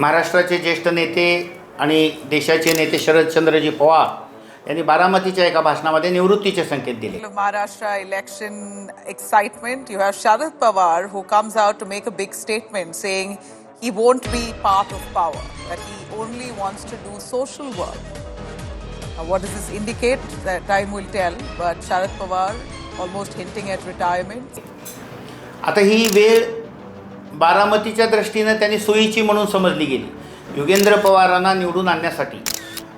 महाराष्ट्राचे ज्येष्ठ नेते आणि देशाचे नेते शरदचंद्रजी पवार यांनी बारामतीच्या एका भाषणामध्ये निवृत्तीचे संकेत दिले. Maharashtra election excitement you have Sharad Pawar who comes out to make a big statement saying he won't be part of power that he only wants to do social work what is is indicate that time will tell but Sharad Pawar almost hinting at retirement आता ही वेळ बारामतीच्या दृष्टीनं त्यांनी सोयीची म्हणून समजली गेली. युगेंद्र पवारांना निवडून आणण्यासाठी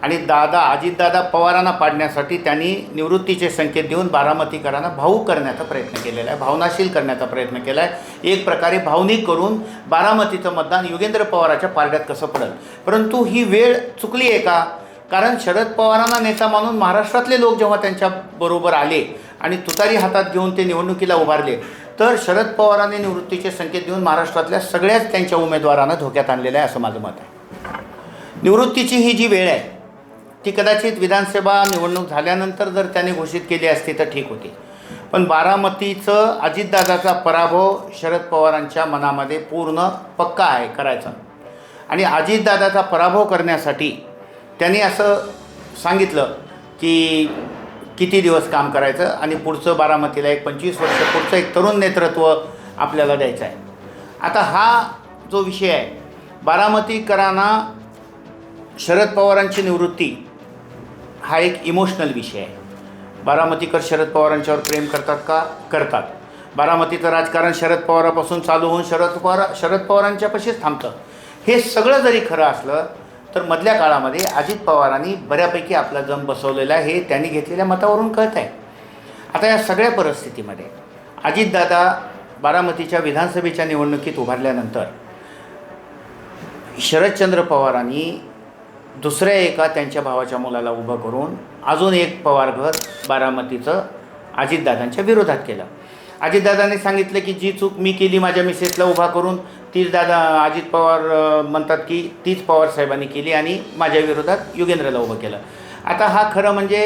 आणि दादा अजितदादा पवारांना पाडण्यासाठी त्यांनी निवृत्तीचे संकेत देऊन बारामतीकरांना भाऊ करण्याचा प्रयत्न केलेला आहे भावनाशील करण्याचा प्रयत्न केला आहे एक प्रकारे भावनिक करून बारामतीचं मतदान युगेंद्र पवाराच्या पारड्यात कसं पडेल? परंतु ही वेळ चुकली आहे का? कारण शरद पवारांना नेता मानून महाराष्ट्रातले लोक जेव्हा त्यांच्याबरोबर आले आणि तुतारी हातात घेऊन ते निवडणुकीला उभारले तर शरद पवारांनी निवृत्तीचे संकेत देऊन महाराष्ट्रातल्या सगळ्याच त्यांच्या उमेदवारांना धोक्यात आणलेलं आहे असं माझं मत आहे. निवृत्तीची ही जी वेळ आहे ती कदाचित विधानसभा निवडणूक झाल्यानंतर जर त्याने घोषित केली असती तर ठीक होती. पण बारामतीचं अजितदादाचा पराभव शरद पवारांच्या मनामध्ये पूर्ण पक्का आहे करायचा. आणि अजितदादाचा पराभव करण्यासाठी त्यांनी असं सांगितलं की किती दिवस काम करायचं आणि पुढचं बारामतीला एक पंचवीस वर्ष पुढचं एक तरुण नेतृत्व आपल्याला द्यायचं आहे. आता हा जो विषय आहे बारामतीकरांना शरद पवारांची निवृत्ती हा एक इमोशनल विषय आहे. बारामतीकर शरद पवारांच्यावर प्रेम करतात का? करतात. बारामतीचं राजकारण शरद पवारापासून चालू होऊन शरद पवार शरद पवारांच्यापाशीच थांबतं. हे सगळं जरी खरं असलं तर मधल्या काळामध्ये अजित पवारांनी बऱ्यापैकी आपला जम बसवलेला आहे हे त्यांनी घेतलेल्या मतावरून कळत आहे आता या सगळ्या परिस्थितीमध्ये अजितदादा बारामतीच्या विधानसभेच्या निवडणुकीत उभारल्यानंतर शरदचंद्र पवारांनी दुसऱ्या एका त्यांच्या भावाच्या मुलाला उभं करून अजून एक पवार घर बारामतीचं अजितदादांच्या विरोधात केलं. अजितदादांनी सांगितलं की जी चूक मी केली माझ्या मिसेसला उभा करून तीच दादा अजित पवार म्हणतात की तीच पवार साहेबांनी केली आणि माझ्या विरोधात युगेंद्रला उभं केलं. आता हा खरं म्हणजे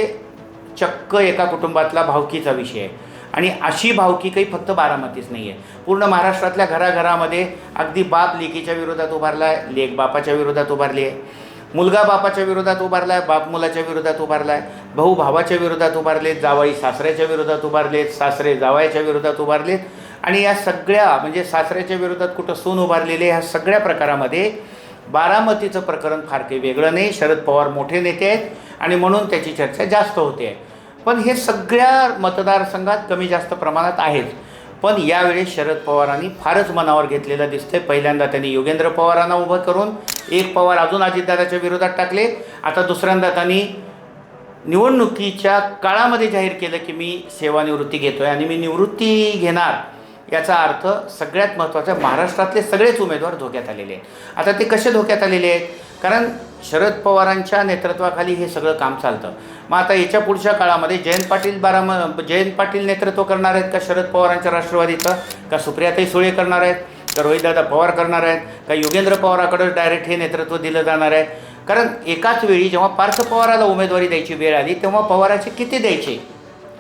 चक्क एका कुटुंबातला भावकीचा विषय आहे. आणि अशी भावकी काही फक्त बारामतीच नाही आहे पूर्ण महाराष्ट्रातल्या घराघरामध्ये अगदी बाप लेकीच्या विरोधात उभारला आहे लेख बापाच्या विरोधात उभारली आहे मुलगा बापाच्या विरोधात उभारला आहे बाप मुलाच्या विरोधात उभारला आहे भाऊ भावाच्या विरोधात उभारलेत जावाई सासऱ्याच्या विरोधात उभारलेत सासरे जावायच्या विरोधात उभारलेत. आणि या सगळ्या म्हणजे सासऱ्याच्या विरोधात कुठं सून उभारलेले ह्या सगळ्या प्रकारामध्ये बारामतीचं प्रकरण फार काही वेगळं नाही. शरद पवार मोठे नेते आहेत आणि म्हणून त्याची चर्चा जास्त होते. पण हे सगळ्या मतदारसंघात कमी जास्त प्रमाणात आहेच पण यावेळेस शरद पवारांनी फारच मनावर घेतलेलं दिसतंय. पहिल्यांदा त्यांनी योगेंद्र पवारांना उभं करून एक पवार अजून अजितदादाच्या विरोधात टाकले. आता दुसऱ्यांदा त्यांनी निवडणुकीच्या काळामध्ये जाहीर केलं की मी सेवानिवृत्ती घेतो आहे आणि मी निवृत्ती घेणार. याचा अर्थ सगळ्यात महत्त्वाचा महाराष्ट्रातले सगळेच उमेदवार धोक्यात आलेले आहेत. आता ते कसे धोक्यात आलेले आहेत? कारण शरद पवारांच्या नेतृत्वाखाली हे सगळं काम चालतं. मग आता याच्या पुढच्या काळामध्ये जयंत पाटील बाराम जयंत पाटील नेतृत्व करणार आहेत का शरद पवारांच्या राष्ट्रवादीचं? का सुप्रियाताई सुळे करणार आहेत? का रोहितदादा पवार करणार आहेत? का योगेंद्र पवाराकडं डायरेक्ट हे नेतृत्व दिलं जाणार आहे? कारण एकाच वेळी जेव्हा पार्थ पवाराला उमेदवारी द्यायची वेळ आली तेव्हा पवाराचे किती द्यायचे?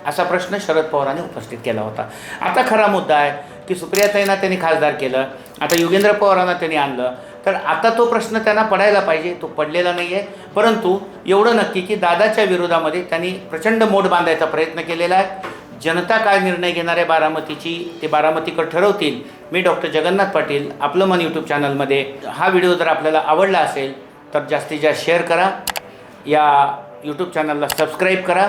असा प्रश्न शरद पवारांनी उपस्थित केला होता. आता खरा मुद्दा आहे की सुप्रियाताईंना त्यांनी खासदार केलं आता योगेंद्र पवारांना त्यांनी आणलं. तर आता तो प्रश्न त्यांना पडायला पाहिजे तो पडलेला नाही आहे परंतु एवढं नक्की की दादाच्या विरोधामध्ये त्यांनी प्रचंड मोठ बांधायचा प्रयत्न केलेला आहे. जनता काय निर्णय घेणार आहे बारामतीची ते बारामतीकर ठरवतील. मी डॉक्टर जगन्नाथ पाटील आपलं मन यूट्यूब चॅनलमध्ये. हा व्हिडिओ जर आपल्याला आवडला असेल तर जास्तीत जास्त शेअर करा. या यूट्यूब चॅनलला सबस्क्राईब करा.